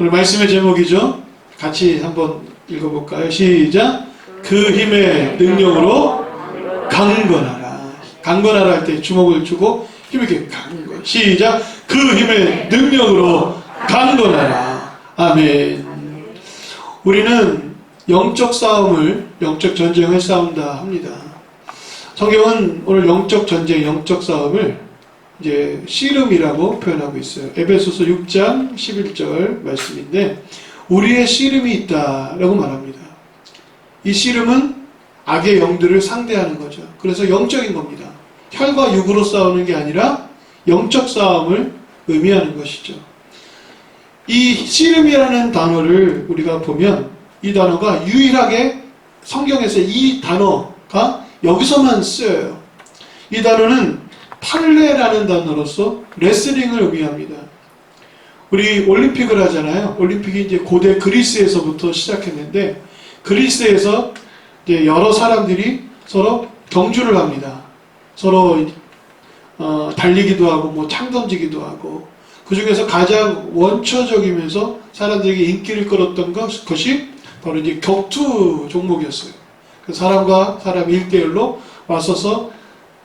오늘 말씀의 제목이죠. 같이 한번 읽어볼까요? 시작. 그 힘의 능력으로 강건하라. 강건하라 할 때 주먹을 주고 힘있게 강건. 시작. 그 힘의 능력으로 강건하라. 아멘. 우리는 영적 싸움을, 영적 전쟁을 싸운다 합니다. 성경은 오늘 영적 전쟁, 영적 싸움을 이제 씨름이라고 표현하고 있어요. 에베소서 6장 11절 말씀인데 우리의 씨름이 있다라고 말합니다. 이 씨름은 악의 영들을 상대하는 거죠. 그래서 영적인 겁니다. 혈과 육으로 싸우는 게 아니라 영적 싸움을 의미하는 것이죠. 이 씨름이라는 단어를 우리가 보면 이 단어가 유일하게 성경에서 이 단어가 여기서만 쓰여요. 이 단어는 팔레라는 단어로서 레슬링을 의미합니다. 우리 올림픽을 하잖아요. 올림픽이 이제 고대 그리스에서부터 시작했는데 그리스에서 이제 여러 사람들이 서로 경주를 합니다. 서로 어, 달리기도 하고 뭐 창 던지기도 하고 그 중에서 가장 원초적이면서 사람들에게 인기를 끌었던 것, 것이 바로 이제 격투 종목이었어요. 그 사람과 사람 1대1로 왔어서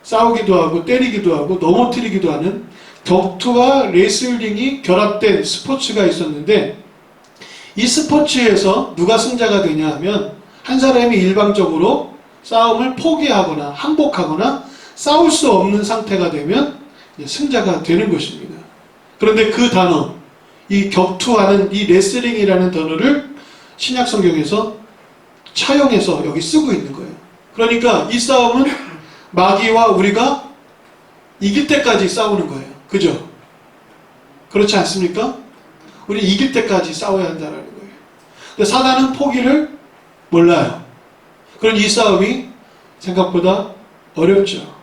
싸우기도 하고 때리기도 하고 넘어뜨리기도 하는 격투와 레슬링이 결합된 스포츠가 있었는데 이 스포츠에서 누가 승자가 되냐 하면 한 사람이 일방적으로 싸움을 포기하거나 항복하거나 싸울 수 없는 상태가 되면 승자가 되는 것입니다. 그런데 그 단어, 이 격투하는 이 레슬링이라는 단어를 신약 성경에서 차용해서 여기 쓰고 있는 거예요. 그러니까 이 싸움은 마귀와 우리가 이길 때까지 싸우는 거예요. 그죠? 그렇지 않습니까? 우리 이길 때까지 싸워야 한다는 거예요. 근데 사단은 포기를 몰라요. 그런 이 싸움이 생각보다 어렵죠.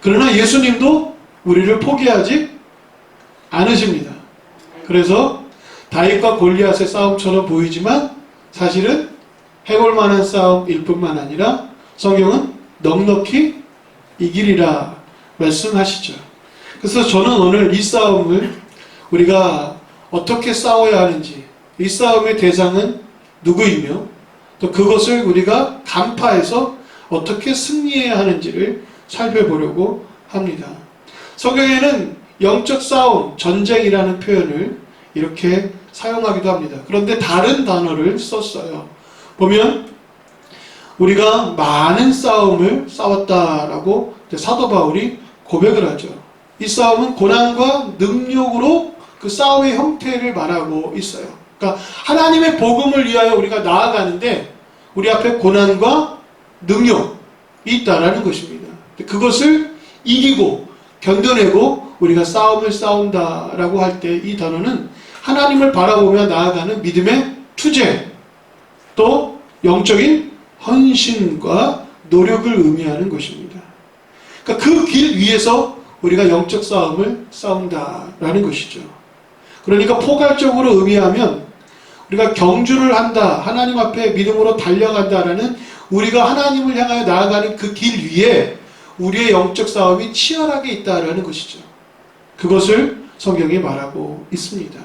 그러나 예수님도 우리를 포기하지 않으십니다. 그래서 다윗과 골리앗의 싸움처럼 보이지만 사실은 해볼 만한 싸움일 뿐만 아니라 성경은 넉넉히 이기리라 말씀하시죠. 그래서 저는 오늘 이 싸움을 우리가 어떻게 싸워야 하는지, 이 싸움의 대상은 누구이며, 또 그것을 우리가 간파해서 어떻게 승리해야 하는지를 살펴보려고 합니다. 성경에는 영적 싸움, 전쟁이라는 표현을 이렇게 사용하기도 합니다. 그런데 다른 단어를 썼어요. 보면 우리가 많은 싸움을 싸웠다라고 사도 바울이 고백을 하죠. 이 싸움은 고난과 능력으로 그 싸움의 형태를 말하고 있어요. 그러니까 하나님의 복음을 위하여 우리가 나아가는데 우리 앞에 고난과 능력이 있다라는 것입니다. 그것을 이기고 견뎌내고 우리가 싸움을 싸운다라고 할 때 이 단어는 하나님을 바라보며 나아가는 믿음의 투쟁 또 영적인 헌신과 노력을 의미하는 것입니다. 그러니까 그 길 위에서 우리가 영적 싸움을 싸운다라는 것이죠. 그러니까 포괄적으로 의미하면 우리가 경주를 한다, 하나님 앞에 믿음으로 달려간다라는 우리가 하나님을 향하여 나아가는 그 길 위에 우리의 영적 싸움이 치열하게 있다라는 것이죠. 그것을 성경이 말하고 있습니다.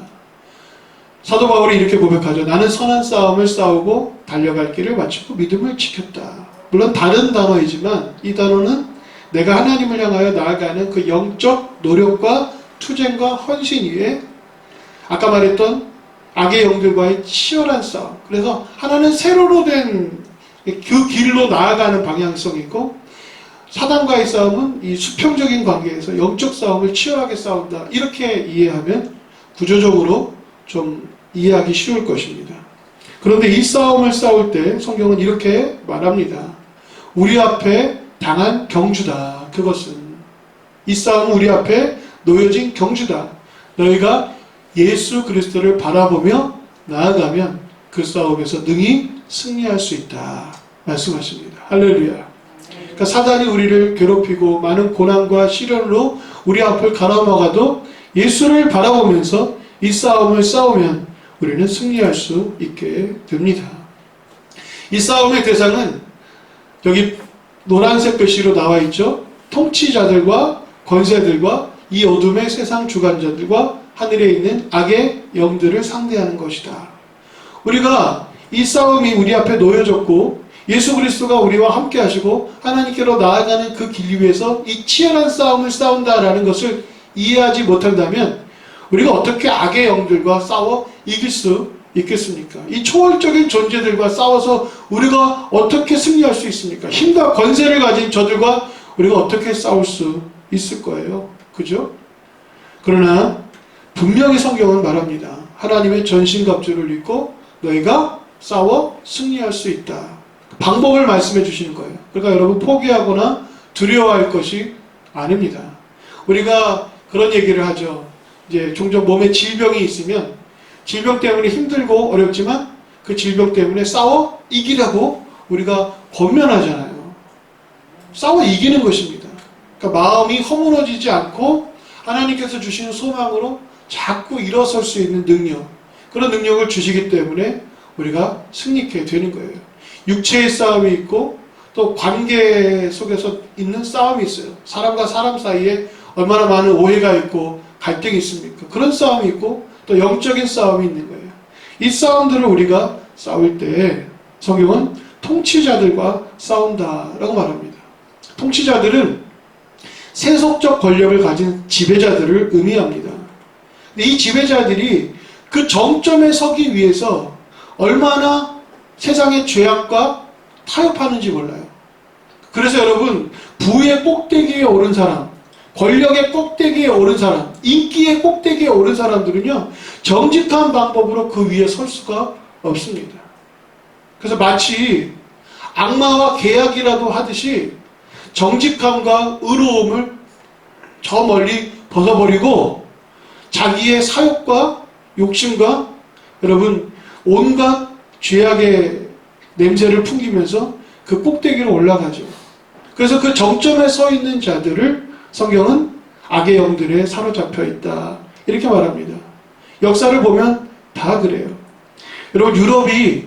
사도 바울이 이렇게 고백하죠. 나는 선한 싸움을 싸우고 달려갈 길을 마치고 믿음을 지켰다. 물론 다른 단어이지만 이 단어는 내가 하나님을 향하여 나아가는 그 영적 노력과 투쟁과 헌신 위에 아까 말했던 악의 영들과의 치열한 싸움. 그래서 하나는 세로로 된 그 길로 나아가는 방향성이 있고 사단과의 싸움은 이 수평적인 관계에서 영적 싸움을 치열하게 싸운다. 이렇게 이해하면 구조적으로 좀 이해하기 쉬울 것입니다. 그런데 이 싸움을 싸울 때 성경은 이렇게 말합니다. 우리 앞에 당한 경주다. 그것은 이 싸움은 우리 앞에 놓여진 경주다. 너희가 예수 그리스도를 바라보며 나아가면 그 싸움에서 능히 승리할 수 있다. 말씀하십니다. 할렐루야. 그러니까 사단이 우리를 괴롭히고 많은 고난과 시련으로 우리 앞을 가로막아도 예수를 바라보면서 이 싸움을 싸우면 우리는 승리할 수 있게 됩니다. 이 싸움의 대상은 여기 노란색 글씨로 나와 있죠. 통치자들과 권세들과 이 어둠의 세상 주관자들과 하늘에 있는 악의 영들을 상대하는 것이다. 우리가 이 싸움이 우리 앞에 놓여졌고 예수 그리스도가 우리와 함께 하시고 하나님께로 나아가는 그 길 위에서 이 치열한 싸움을 싸운다라는 것을 이해하지 못한다면 우리가 어떻게 악의 영들과 싸워 이길 수 있겠습니까? 이 초월적인 존재들과 싸워서 우리가 어떻게 승리할 수 있습니까? 힘과 권세를 가진 저들과 우리가 어떻게 싸울 수 있을 거예요. 그죠? 그러나 분명히 성경은 말합니다. 하나님의 전신갑주를 입고 너희가 싸워 승리할 수 있다. 방법을 말씀해 주시는 거예요. 그러니까 여러분 포기하거나 두려워할 것이 아닙니다. 우리가 그런 얘기를 하죠. 이제 종종 몸에 질병이 있으면 질병 때문에 힘들고 어렵지만 그 질병 때문에 싸워 이기라고 우리가 권면하잖아요. 싸워 이기는 것입니다. 그러니까 마음이 허물어지지 않고 하나님께서 주시는 소망으로 자꾸 일어설 수 있는 능력, 그런 능력을 주시기 때문에 우리가 승리케 되는 거예요. 육체의 싸움이 있고 또 관계 속에서 있는 싸움이 있어요. 사람과 사람 사이에 얼마나 많은 오해가 있고 갈등이 있습니까? 그런 싸움이 있고 또 영적인 싸움이 있는 거예요. 이 싸움들을 우리가 싸울 때 성경은 통치자들과 싸운다라고 말합니다. 통치자들은 세속적 권력을 가진 지배자들을 의미합니다. 이 지배자들이 그 정점에 서기 위해서 얼마나 세상의 죄악과 타협하는지 몰라요. 그래서 여러분, 부의 꼭대기에 오른 사람, 권력의 꼭대기에 오른 사람, 인기의 꼭대기에 오른 사람들은요, 정직한 방법으로 그 위에 설 수가 없습니다. 그래서 마치 악마와 계약이라도 하듯이 정직함과 의로움을 저 멀리 벗어버리고 자기의 사욕과 욕심과 여러분 온갖 죄악의 냄새를 풍기면서 그 꼭대기로 올라가죠. 그래서 그 정점에 서 있는 자들을 성경은 악의 영들에 사로잡혀 있다. 이렇게 말합니다. 역사를 보면 다 그래요. 여러분 유럽이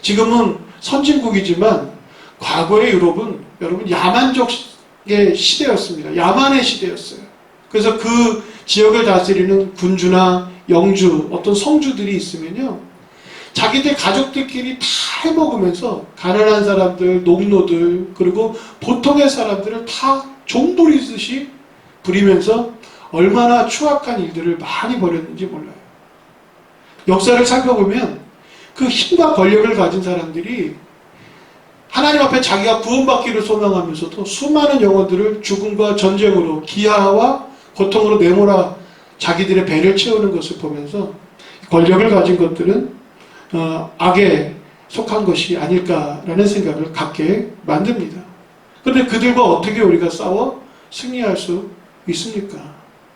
지금은 선진국이지만 과거의 유럽은 여러분 야만적의 시대였습니다. 야만의 시대였어요. 그래서 그 지역을 다스리는 군주나 영주, 어떤 성주들이 있으면요. 자기들 가족들끼리 다 해먹으면서 가난한 사람들, 농노들, 그리고 보통의 사람들을 다 종부리듯이 부리면서 얼마나 추악한 일들을 많이 벌였는지 몰라요. 역사를 살펴보면 그 힘과 권력을 가진 사람들이 하나님 앞에 자기가 구원받기를 소망하면서도 수많은 영혼들을 죽음과 전쟁으로 기아와 고통으로 내몰아 자기들의 배를 채우는 것을 보면서 권력을 가진 것들은 어, 악에 속한 것이 아닐까라는 생각을 갖게 만듭니다. 그런데 그들과 어떻게 우리가 싸워 승리할 수 있습니까?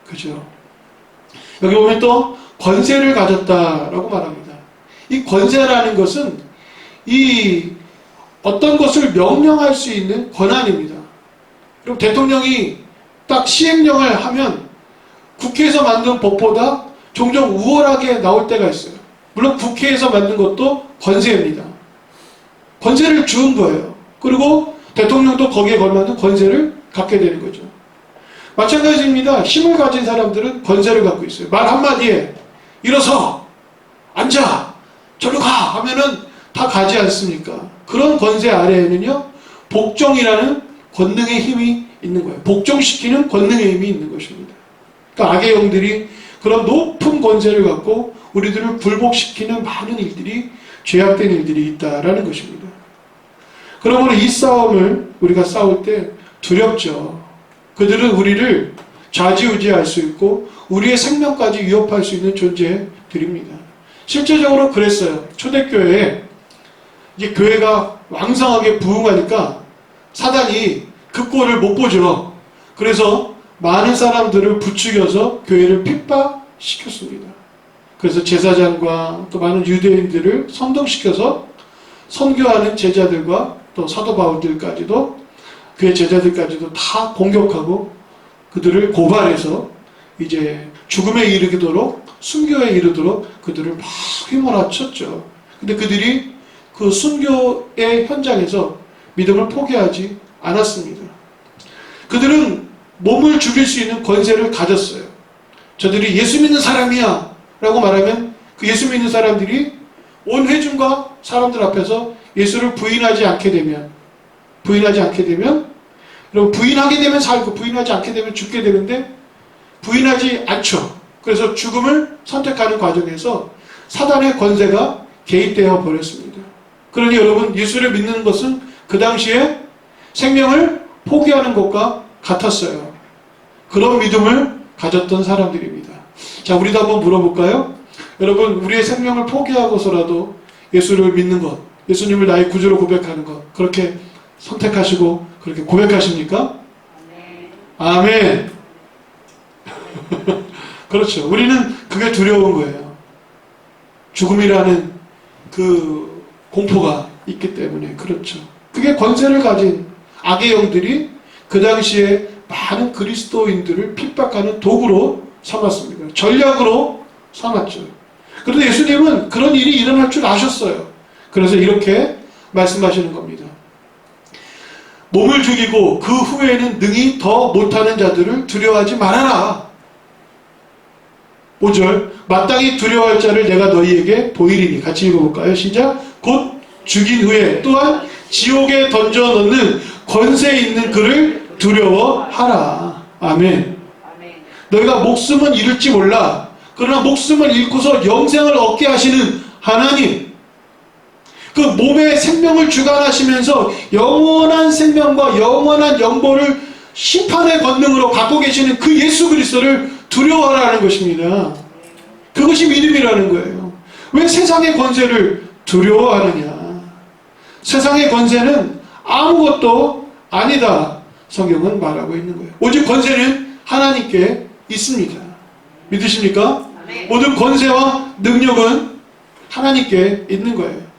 그죠? 여기 보면 또 권세를 가졌다라고 말합니다. 이 권세라는 것은 이 어떤 것을 명령할 수 있는 권한입니다. 그럼 대통령이 딱 시행령을 하면 국회에서 만든 법보다 종종 우월하게 나올 때가 있어요. 물론 국회에서 만든 것도 권세입니다. 권세를 주은 거예요. 그리고 대통령도 거기에 걸맞는 권세를 갖게 되는 거죠. 마찬가지입니다. 힘을 가진 사람들은 권세를 갖고 있어요. 말 한마디에 일어서 앉아 저리 가 하면은 다 가지 않습니까? 그런 권세 아래에는요 복종이라는 권능의 힘이 있는 거예요. 복종시키는 권능의 힘이 있는 것입니다. 그러니까 악의 영들이 그런 높은 권세를 갖고 우리들을 굴복시키는 많은 일들이 죄악된 일들이 있다라는 것입니다. 그러므로 이 싸움을 우리가 싸울 때 두렵죠. 그들은 우리를 좌지우지할 수 있고 우리의 생명까지 위협할 수 있는 존재들입니다. 실제적으로 그랬어요. 초대교회에 이제 교회가 왕성하게 부흥하니까 사단이 그 꼴을 못 보죠. 그래서 많은 사람들을 부추겨서 교회를 핍박시켰습니다. 그래서 제사장과 또 많은 유대인들을 선동시켜서 선교하는 제자들과 또 사도 바울들까지도 그의 제자들까지도 다 공격하고 그들을 고발해서 이제 죽음에 이르도록 순교에 이르도록 그들을 막 휘몰아쳤죠. 근데 그들이 그 순교의 현장에서 믿음을 포기하지 않았습니다. 그들은 몸을 죽일 수 있는 권세를 가졌어요. 저들이 예수 믿는 사람이야 라고 말하면 그 예수 믿는 사람들이 온 회중과 사람들 앞에서 예수를 부인하지 않게 되면 부인하지 않게 되면 여러분 부인하게 되면 살고 부인하지 않게 되면 죽게 되는데 부인하지 않죠. 그래서 죽음을 선택하는 과정에서 사단의 권세가 개입되어 버렸습니다. 그러니 여러분 예수를 믿는 것은 그 당시에 생명을 포기하는 것과 같았어요. 그런 믿음을 가졌던 사람들입니다. 자, 우리도 한번 물어볼까요? 여러분, 우리의 생명을 포기하고서라도 예수를 믿는 것, 예수님을 나의 구주로 고백하는 것, 그렇게 선택하시고 그렇게 고백하십니까? 아멘. 그렇죠. 우리는 그게 두려운 거예요. 죽음이라는 그 공포가 있기 때문에 그렇죠. 그게 권세를 가진 악의 영들이 그 당시에 많은 그리스도인들을 핍박하는 도구로 삼았습니다. 전략으로 삼았죠. 그런데 예수님은 그런 일이 일어날 줄 아셨어요. 그래서 이렇게 말씀하시는 겁니다. 몸을 죽이고 그 후에는 능히 더 못하는 자들을 두려워하지 말아라. 5절 마땅히 두려워할 자를 내가 너희에게 보이리니 같이 읽어볼까요? 시작 곧 죽인 후에 또한 지옥에 던져 넣는 권세 있는 그를 두려워하라. 아멘. 너희가 목숨은 잃을지 몰라. 그러나 목숨을 잃고서 영생을 얻게 하시는 하나님. 그 몸의 생명을 주관하시면서 영원한 생명과 영원한 영보를 심판의 권능으로 갖고 계시는 그 예수 그리스도를 두려워하라는 것입니다. 그것이 믿음이라는 거예요. 왜 세상의 권세를 두려워하느냐? 세상의 권세는 아무것도 아니다. 성경은 말하고 있는 거예요. 오직 권세는 하나님께 있습니다. 믿으십니까? 모든 권세와 능력은 하나님께 있는 거예요.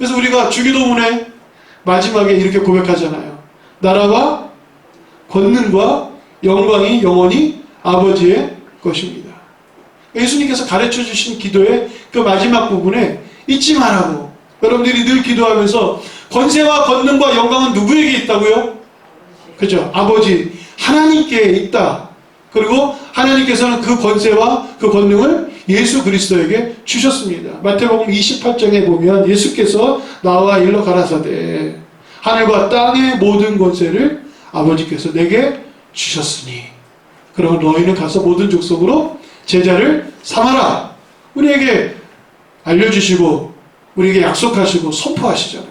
그래서 우리가 주기도문에 마지막에 이렇게 고백하잖아요. 나라와 권능과 영광이 영원히 아버지의 것입니다. 예수님께서 가르쳐 주신 기도의 그 마지막 부분에 잊지 말라고 여러분들이 늘 기도하면서 권세와 권능과 영광은 누구에게 있다고요? 그죠? 아버지 하나님께 있다. 그리고 하나님께서는 그 권세와 그 권능을 예수 그리스도에게 주셨습니다. 마태복음 28장에 보면 예수께서 나와 일러 가라사대 하늘과 땅의 모든 권세를 아버지께서 내게 주셨으니 그러면 너희는 가서 모든 족속으로 제자를 삼아라. 우리에게 알려주시고 우리에게 약속하시고 선포하시잖아요.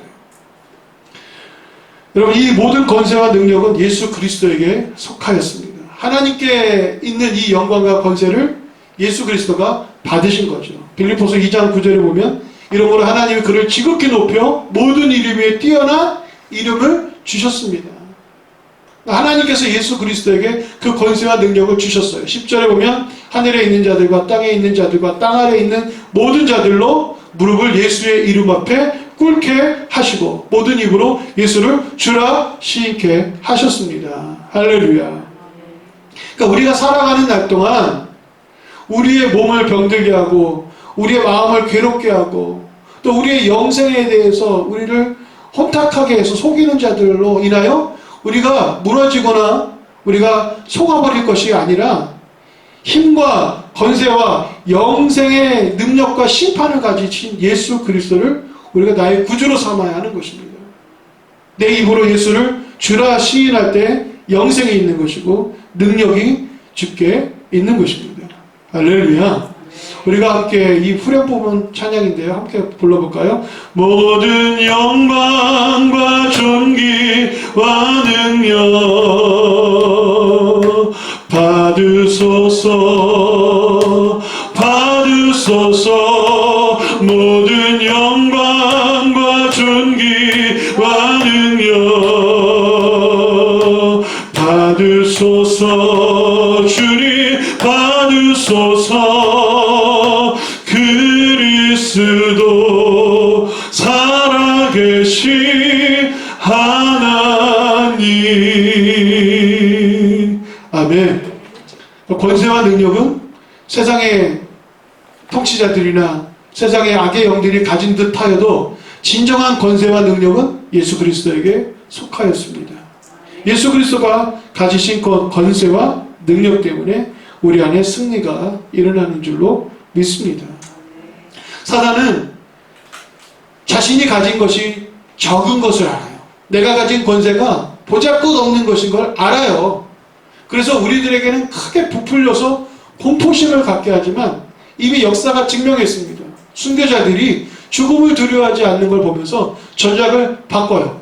여러분 이 모든 권세와 능력은 예수 그리스도에게 속하였습니다. 하나님께 있는 이 영광과 권세를 예수 그리스도가 받으신 거죠. 빌립보서 2장 9절에 보면 이러므로 하나님이 그를 지극히 높여 모든 이름 위에 뛰어난 이름을 주셨습니다. 하나님께서 예수 그리스도에게 그 권세와 능력을 주셨어요. 10절에 보면 하늘에 있는 자들과 땅에 있는 자들과 땅 아래 있는 모든 자들로 무릎을 예수의 이름 앞에 꿇게 하시고 모든 입으로 예수를 주라 시게 하셨습니다. 할렐루야. 그러니까 우리가 살아가는 날 동안 우리의 몸을 병들게 하고 우리의 마음을 괴롭게 하고 또 우리의 영생에 대해서 우리를 혼탁하게 해서 속이는 자들로 인하여 우리가 무너지거나 우리가 속아버릴 것이 아니라 힘과 권세와 영생의 능력과 심판을 가지신 예수 그리스도를 우리가 나의 구주로 삼아야 하는 것입니다. 내 입으로 예수를 주라 시인할 때 영생이 있는 것이고 능력이 주께 있는 것입니다. 할렐루야. 우리가 함께 이 후렴 부분 찬양인데요. 함께 불러볼까요? 모든 영광과 존귀와 능력 받으소서 받으소서 모든 영광과 존귀와 능력 받으소서 받으소서. 그리스도 살아계신 하나님. 아멘. 권세와 능력은 세상의 통치자들이나 세상의 악의 영들이 가진 듯 하여도 진정한 권세와 능력은 예수 그리스도에게 속하였습니다. 예수 그리스도가 가지신 권- 권세와 능력 때문에 우리 안에 승리가 일어나는 줄로 믿습니다. 사단은 자신이 가진 것이 적은 것을 알아요. 내가 가진 권세가 보잘것 없는 것인 걸 알아요. 그래서 우리들에게는 크게 부풀려서 공포심을 갖게 하지만 이미 역사가 증명했습니다. 순교자들이 죽음을 두려워하지 않는 걸 보면서 전략을 바꿔요.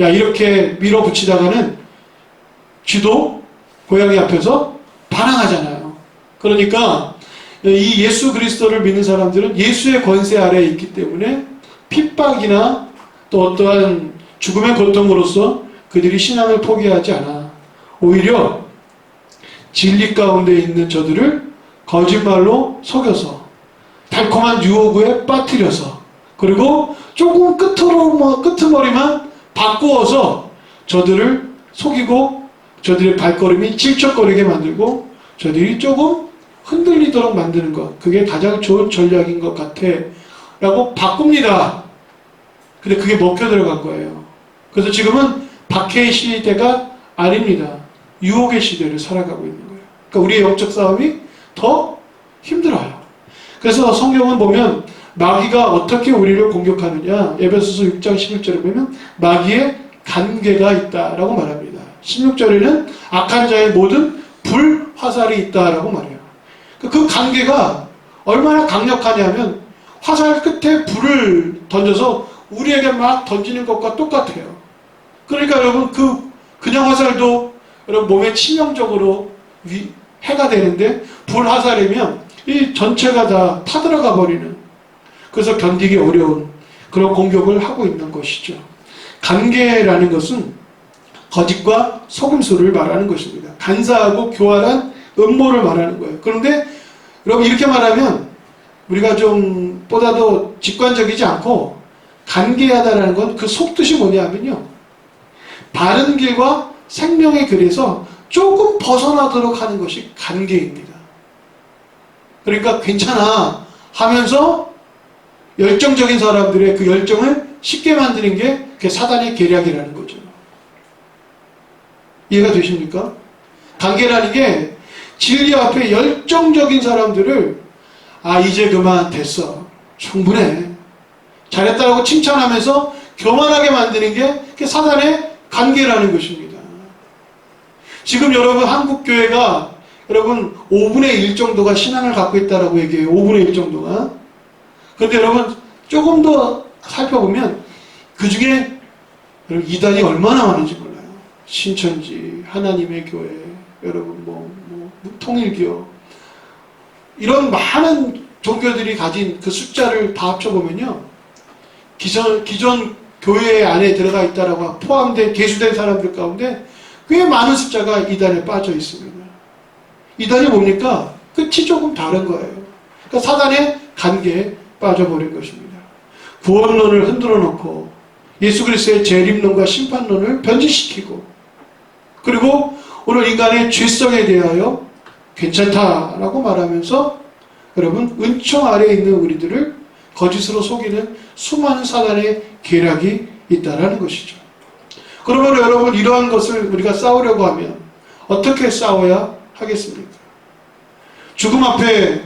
야 이렇게 밀어붙이다가는 쥐도 고양이 앞에서 반항하잖아요. 그러니까 이 예수 그리스도를 믿는 사람들은 예수의 권세 아래에 있기 때문에 핍박이나 또 어떠한 죽음의 고통으로서 그들이 신앙을 포기하지 않아. 오히려 진리 가운데 있는 저들을 거짓말로 속여서 달콤한 유혹에 빠뜨려서 그리고 조금 끝으로 뭐 끄트머리만 바꾸어서 저들을 속이고 저들의 발걸음이 질척거리게 만들고 저들이 조금 흔들리도록 만드는 것. 그게 가장 좋은 전략인 것 같아. 라고 바꿉니다. 근데 그게 먹혀 들어간 거예요. 그래서 지금은 박해의 시대가 아닙니다. 유혹의 시대를 살아가고 있는 거예요. 그러니까 우리의 영적 싸움이 더 힘들어요. 그래서 성경은 보면 마귀가 어떻게 우리를 공격하느냐. 에베소서 6장 11절에 보면 마귀의 간계가 있다라고 말합니다. 16절에는 악한 자의 모든 불 화살이 있다라고 말해요 그 관계가 얼마나 강력하냐면 화살 끝에 불을 던져서 우리에게 막 던지는 것과 똑같아요. 그러니까 여러분 그 그냥 화살도 여러분 몸에 치명적으로 위, 해가 되는데 불 화살이면 이 전체가 다 타들어가 버리는 그래서 견디기 어려운 그런 공격을 하고 있는 것이죠. 관계라는 것은 거짓과 속임수를 말하는 것입니다. 간사하고 교활한 음모를 말하는 거예요. 그런데 여러분 이렇게 말하면 우리가 좀 보다도 직관적이지 않고 간계하다라는 건 그 속뜻이 뭐냐면요. 바른 길과 생명의 길에서 조금 벗어나도록 하는 것이 간계입니다. 그러니까 괜찮아 하면서 열정적인 사람들의 그 열정을 쉽게 만드는 게 그게 사단의 계략이라는 거죠. 이해가 되십니까? 관계라는 게 진리 앞에 열정적인 사람들을 아 이제 그만 됐어 충분해 잘했다라고 칭찬하면서 교만하게 만드는 게 사단의 관계라는 것입니다. 지금 여러분 한국 교회가 여러분 5분의 1 정도가 신앙을 갖고 있다라고 얘기해요. 5분의 1 정도가. 그런데 여러분 조금 더 살펴보면 그 중에 이단이 얼마나 많은지 몰라요. 신천지, 하나님의 교회, 여러분 뭐, 뭐 통일교 이런 많은 종교들이 가진 그 숫자를 다 합쳐보면요. 기존, 기존 교회 안에 들어가 있다라고 포함된, 개수된 사람들 가운데 꽤 많은 숫자가 이단에 빠져 있습니다. 이단이 뭡니까? 끝이 조금 다른 거예요. 그러니까 사단의 관계에 빠져버린 것입니다. 구원론을 흔들어 놓고 예수 그리스도의 재림론과 심판론을 변질시키고 그리고 오늘 인간의 죄성에 대하여 괜찮다라고 말하면서 여러분 은총 아래에 있는 우리들을 거짓으로 속이는 수많은 사단의 계략이 있다라는 것이죠. 그러면 여러분 이러한 것을 우리가 싸우려고 하면 어떻게 싸워야 하겠습니까? 죽음 앞에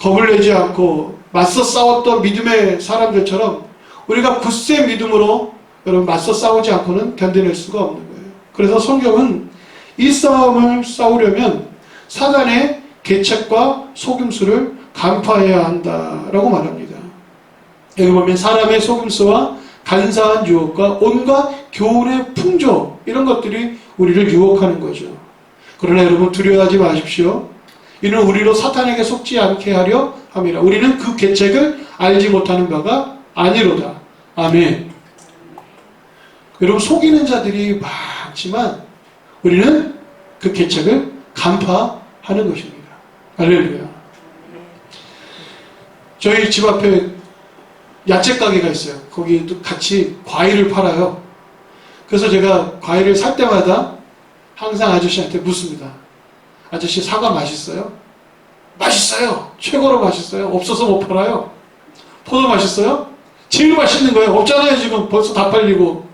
겁을 내지 않고 맞서 싸웠던 믿음의 사람들처럼 우리가 굳세 믿음으로 여러분 맞서 싸우지 않고는 견뎌낼 수가 없는 거예요. 그래서 성경은 이 싸움을 싸우려면 사단의 계책과 속임수를 간파해야 한다라고 말합니다. 여기 보면 사람의 속임수와 간사한 유혹과 온갖 교훈의 풍조 이런 것들이 우리를 유혹하는 거죠. 그러나 여러분 두려워하지 마십시오. 이는 우리로 사탄에게 속지 않게 하려 함이라. 우리는 그 계책을 알지 못하는 바가 아니로다. 아멘. 여러분 속이는 자들이 많지만 우리는 그 계책을 간파하는 것입니다. 할렐루야. 저희 집 앞에 야채 가게가 있어요. 거기도 같이 과일을 팔아요. 그래서 제가 과일을 살 때마다 항상 아저씨한테 묻습니다. 아저씨 사과 맛있어요? 맛있어요. 최고로 맛있어요. 없어서 못 팔아요. 포도 맛있어요? 제일 맛있는 거예요. 없잖아요. 지금 벌써 다 팔리고.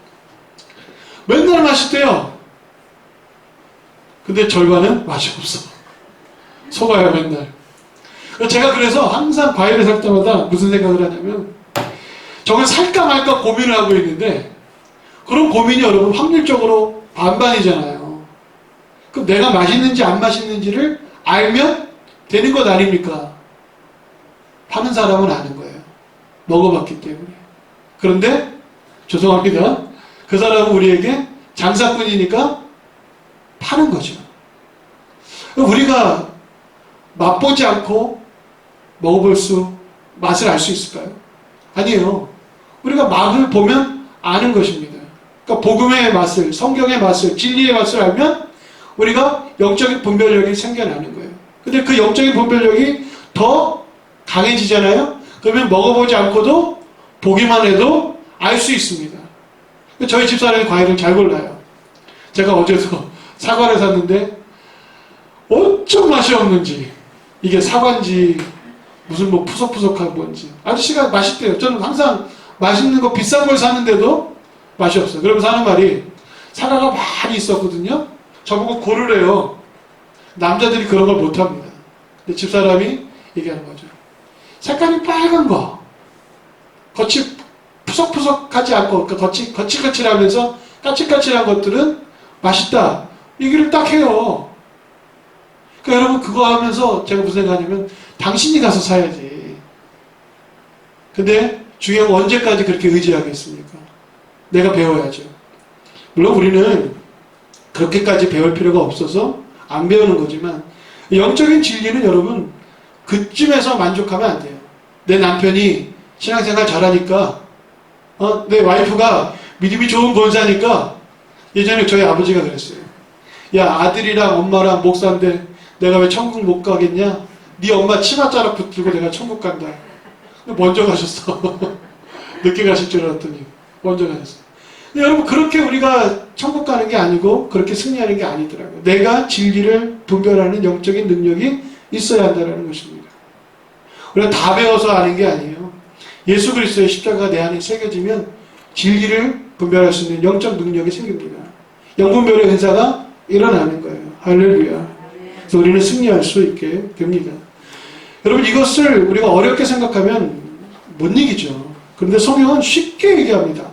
맨날 맛있대요. 근데 절반은 맛이 없어. 속아요 맨날. 제가 그래서 항상 과일을 살 때마다 무슨 생각을 하냐면 저걸 살까 말까 고민을 하고 있는데 그런 고민이 여러분 확률적으로 반반이잖아요. 그럼 내가 맛있는지 안 맛있는지를 알면 되는 것 아닙니까? 파는 사람은 아는 거예요. 먹어봤기 때문에. 그런데 죄송합니다. 그 사람은 우리에게 장사꾼이니까 파는 거죠. 우리가 맛보지 않고 먹어볼 수, 맛을 알 수 있을까요? 아니에요. 우리가 맛을 보면 아는 것입니다. 그러니까 복음의 맛을, 성경의 맛을, 진리의 맛을 알면 우리가 영적인 분별력이 생겨나는 거예요. 근데 그 영적인 분별력이 더 강해지잖아요? 그러면 먹어보지 않고도 보기만 해도 알 수 있습니다. 저희 집사람이 과일을 잘 골라요. 제가 어제도 사과를 샀는데 어쩜 맛이 없는지 이게 사과인지 무슨 뭐 푸석푸석한 건지 아저씨가 맛있대요. 저는 항상 맛있는 거 비싼 걸 사는데도 맛이 없어요. 그러면서 하는 말이 사과가 많이 있었거든요. 저보고 고르래요. 남자들이 그런 걸 못합니다. 근데 집사람이 얘기하는 거죠. 색깔이 빨간 거, 겉이 푸석푸석하지 않고 그 겉이 거칠거칠하면서 까칠까칠한 것들은 맛있다. 얘기를 딱 해요. 그러니까 여러분 그거 하면서 제가 무슨 생각하냐면 당신이 가서 사야지. 근데 중요한 건 언제까지 그렇게 의지하겠습니까? 내가 배워야죠. 물론 우리는 그렇게까지 배울 필요가 없어서 안 배우는 거지만 영적인 진리는 여러분 그쯤에서 만족하면 안 돼요. 내 남편이 신앙생활 잘하니까 어, 내 와이프가 믿음이 좋은 권사니까 예전에 저희 아버지가 그랬어요. 야 아들이랑 엄마랑 목사인데 내가 왜 천국 못 가겠냐? 네 엄마 치마자락 붙들고 내가 천국 간다. 먼저 가셨어. 늦게 가실 줄 알았더니 먼저 가셨어. 여러분 그렇게 우리가 천국 가는 게 아니고 그렇게 승리하는 게 아니더라고요. 내가 진리를 분별하는 영적인 능력이 있어야 한다는 것입니다. 우리가 다 배워서 아는 게 아니에요. 예수 그리스도의 십자가가 내 안에 새겨지면 진리를 분별할 수 있는 영적 능력이 생깁니다. 영분별의 은사가 일어나는 거예요. 할렐루야. 그래서 우리는 승리할 수 있게 됩니다. 여러분 이것을 우리가 어렵게 생각하면 못 이기죠. 그런데 성경은 쉽게 얘기합니다.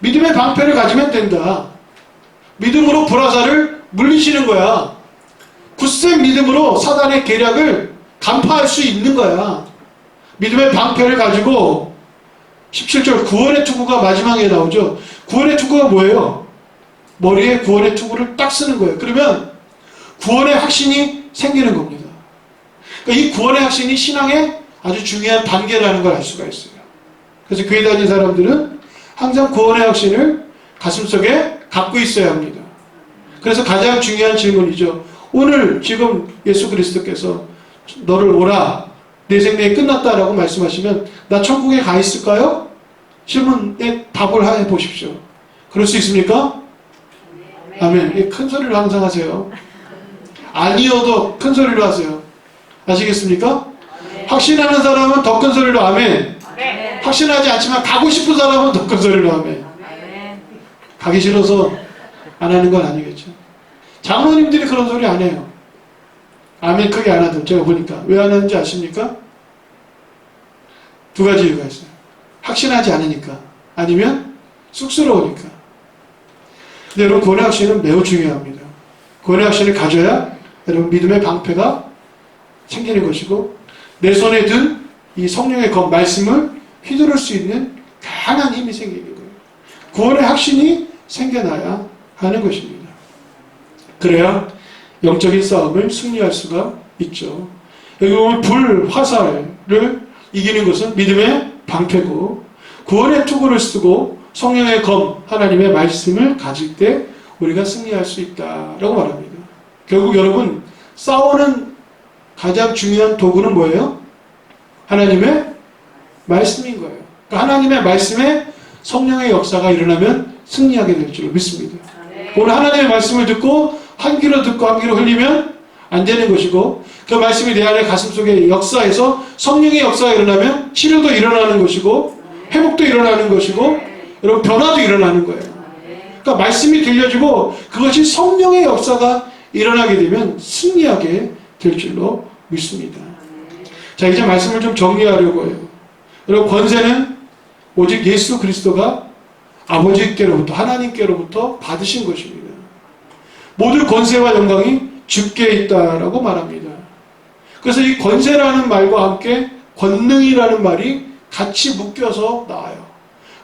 믿음의 방패를 가지면 된다. 믿음으로 불화사를 물리시는 거야. 굳센 믿음으로 사단의 계략을 간파할 수 있는 거야. 믿음의 방패를 가지고 17절 구원의 투구가 마지막에 나오죠. 구원의 투구가 뭐예요? 머리에 구원의 투구를 딱 쓰는 거예요. 그러면 구원의 확신이 생기는 겁니다. 그러니까 이 구원의 확신이 신앙의 아주 중요한 단계라는 걸 알 수가 있어요. 그래서 교회 다니는 사람들은 항상 구원의 확신을 가슴속에 갖고 있어야 합니다. 그래서 가장 중요한 질문이죠. 오늘 지금 예수 그리스도께서 너를 오라 내 생명이 끝났다라고 말씀하시면 나 천국에 가 있을까요? 질문에 답을 해 보십시오. 그럴 수 있습니까? 아멘. 예, 큰 소리로 항상 하세요. 아니어도 큰 소리로 하세요. 아시겠습니까? 확신하는 사람은 더 큰 소리로 아멘. 확신하지 않지만 가고 싶은 사람은 더 큰 소리로 아멘. 가기 싫어서 안 하는 건 아니겠죠. 장로님들이 그런 소리 안 해요. 아멘 크게 안 하던 제가 보니까 왜 안 하는지 아십니까? 두 가지 이유가 있어요. 확신하지 않으니까 아니면 쑥스러우니까. 근데 여러분 구원의 확신은 매우 중요합니다. 구원의 확신을 가져야 여러분 믿음의 방패가 생기는 것이고 내 손에 든 이 성령의 검 말씀을 휘두를 수 있는 강한 힘이 생기는 거예요. 구원의 확신이 생겨나야 하는 것입니다. 그래야 영적인 싸움을 승리할 수가 있죠. 여기 보면 불, 화살을 이기는 것은 믿음의 방패고 구원의 투구를 쓰고 성령의 검, 하나님의 말씀을 가질 때 우리가 승리할 수 있다라고 말합니다. 결국 여러분 싸우는 가장 중요한 도구는 뭐예요? 하나님의 말씀인 거예요. 그러니까 하나님의 말씀에 성령의 역사가 일어나면 승리하게 될 줄 믿습니다. 오늘 하나님의 말씀을 듣고 한 귀로 듣고 한 귀로 흘리면 안 되는 것이고 그 말씀이 내 안에 가슴속에 역사에서 성령의 역사가 일어나면 치료도 일어나는 것이고 회복도 일어나는 것이고 여러분 변화도 일어나는 거예요. 그러니까 말씀이 들려지고 그것이 성령의 역사가 일어나게 되면 승리하게 될 줄로 믿습니다. 자, 이제 말씀을 좀 정리하려고 해요. 여러분, 권세는 오직 예수 그리스도가 아버지께로부터, 하나님께로부터 받으신 것입니다. 모든 권세와 영광이 주께 있다라고 말합니다. 그래서 이 권세라는 말과 함께 권능이라는 말이 같이 묶여서 나와요.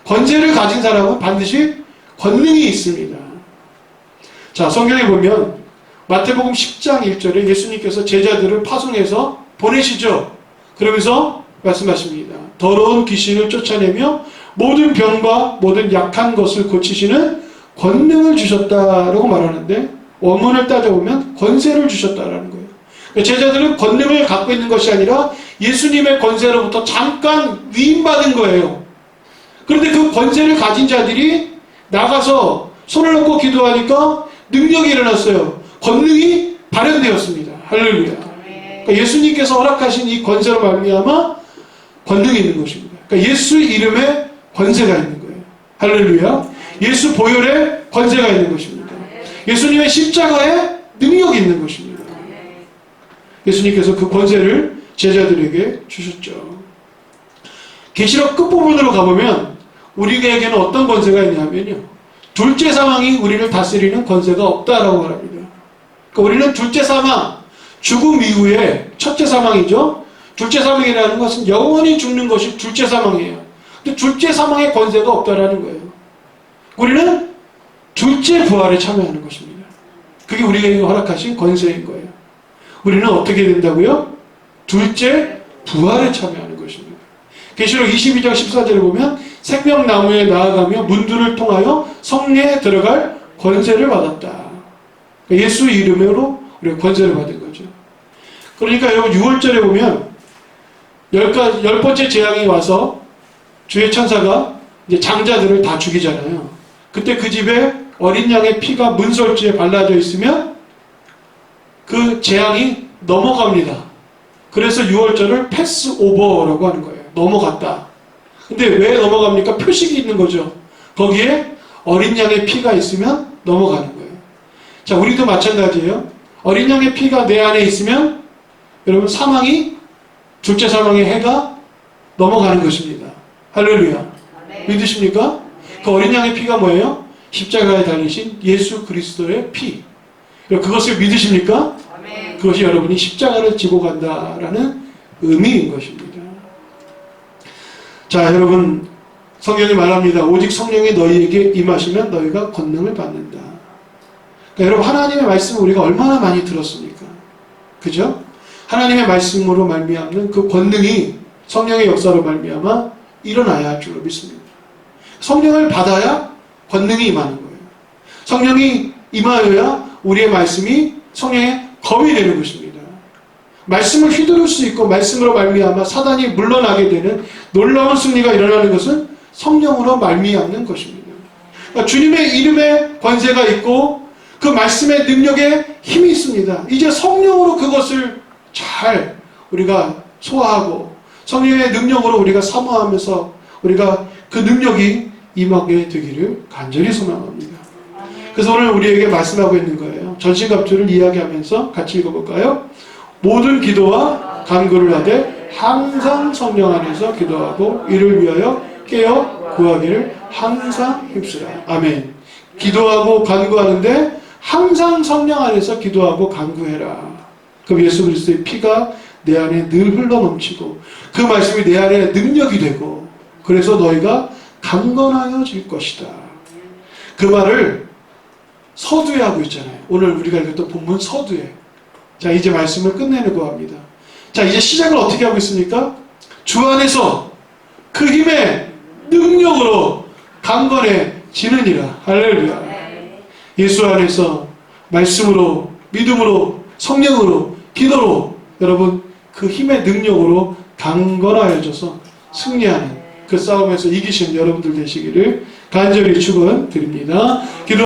권세를 가진 사람은 반드시 권능이 있습니다. 자, 성경에 보면 마태복음 10장 1절에 예수님께서 제자들을 파송해서 보내시죠. 그러면서 말씀하십니다. 더러운 귀신을 쫓아내며 모든 병과 모든 약한 것을 고치시는 권능을 주셨다라고 말하는데 원문을 따져보면 권세를 주셨다라는 거예요. 그러니까 제자들은 권능을 갖고 있는 것이 아니라 예수님의 권세로부터 잠깐 위임받은 거예요. 그런데 그 권세를 가진 자들이 나가서 손을 놓고 기도하니까 능력이 일어났어요. 권능이 발현되었습니다. 할렐루야. 그러니까 예수님께서 허락하신 이 권세로 말미암아 권능이 있는 것입니다. 그러니까 예수 이름에 권세가 있는 거예요. 할렐루야. 예수 보혈에 권세가 있는 것입니다. 예수님의 십자가에 능력이 있는 것입니다. 예수님께서 그 권세를 제자들에게 주셨죠. 계시록 끝부분으로 가보면 우리에게는 어떤 권세가 있냐면요. 둘째 사망이 우리를 다스리는 권세가 없다라고 말합니다. 그러니까 우리는 둘째 사망, 죽음 이후에 첫째 사망이죠. 둘째 사망이라는 것은 영원히 죽는 것이 둘째 사망이에요. 근데 둘째 사망의 권세가 없다라는 거예요. 우리는 둘째 부활에 참여하는 것입니다. 그게 우리에게 허락하신 권세인 거예요. 우리는 어떻게 된다고요? 둘째 부활에 참여하는 것입니다. 계시록 22장 14절에 보면 생명나무에 나아가며 문들을 통하여 성례에 들어갈 권세를 받았다. 그러니까 예수 이름으로 우리가 권세를 받은 거죠. 그러니까 여러분 6월절에 보면 열, 가, 열 번째 재앙이 와서 주의 천사가 이제 장자들을 다 죽이잖아요. 그때 그 집에 어린 양의 피가 문설주에 발라져 있으면 그 재앙이 넘어갑니다. 그래서 6월절을 패스 오버라고 하는 거예요. 넘어갔다. 근데 왜 넘어갑니까? 표식이 있는 거죠. 거기에 어린 양의 피가 있으면 넘어가는 거예요. 자, 우리도 마찬가지예요. 어린 양의 피가 내 안에 있으면 여러분 사망이 둘째 사망의 해가 넘어가는 것입니다. 할렐루야. 믿으십니까? 그 어린 양의 피가 뭐예요? 십자가에 달리신 예수 그리스도의 피. 그것을 믿으십니까? 그것이 여러분이 십자가를 지고 간다라는 의미인 것입니다. 자, 여러분, 성경이 말합니다. 오직 성령이 너희에게 임하시면 너희가 권능을 받는다. 그러니까 여러분, 하나님의 말씀을 우리가 얼마나 많이 들었습니까? 그죠? 하나님의 말씀으로 말미암는 그 권능이 성령의 역사로 말미암아 일어나야 할 줄로 믿습니다. 성령을 받아야 권능이 임하는 거예요. 성령이 임하여야 우리의 말씀이 성령의 검이 되는 것입니다. 말씀을 휘두를 수 있고 말씀으로 말미암아 사단이 물러나게 되는 놀라운 승리가 일어나는 것은 성령으로 말미암는 것입니다. 그러니까 주님의 이름에 권세가 있고 그 말씀의 능력에 힘이 있습니다. 이제 성령으로 그것을 잘 우리가 소화하고 성령의 능력으로 우리가 사모하면서 우리가 그 능력이 임하게 되기를 간절히 소망합니다. 그래서 오늘 우리에게 말씀하고 있는 거예요. 전신갑주를 이야기하면서 같이 읽어볼까요? 모든 기도와 간구를 하되 항상 성령 안에서 기도하고 이를 위하여 깨어 구하기를 항상 힘쓰라. 아멘. 기도하고 간구하는데 항상 성령 안에서 기도하고 간구해라. 그럼 예수 그리스도의 피가 내 안에 늘 흘러 넘치고 그 말씀이 내 안에 능력이 되고 그래서 너희가 강건하여질 것이다. 그 말을 서두에 하고 있잖아요. 오늘 우리가 읽었던 본문 서두에. 자, 이제 말씀을 끝내려고 합니다. 자, 이제 시작을 어떻게 하고 있습니까? 주 안에서 그 힘의 능력으로 강건해지느니라. 할렐루야. 예수 안에서 말씀으로, 믿음으로, 성령으로, 기도로 여러분 그 힘의 능력으로 강건하여져서 승리하는 그 싸움에서 이기신 여러분들 되시기를 간절히 축원드립니다. 기도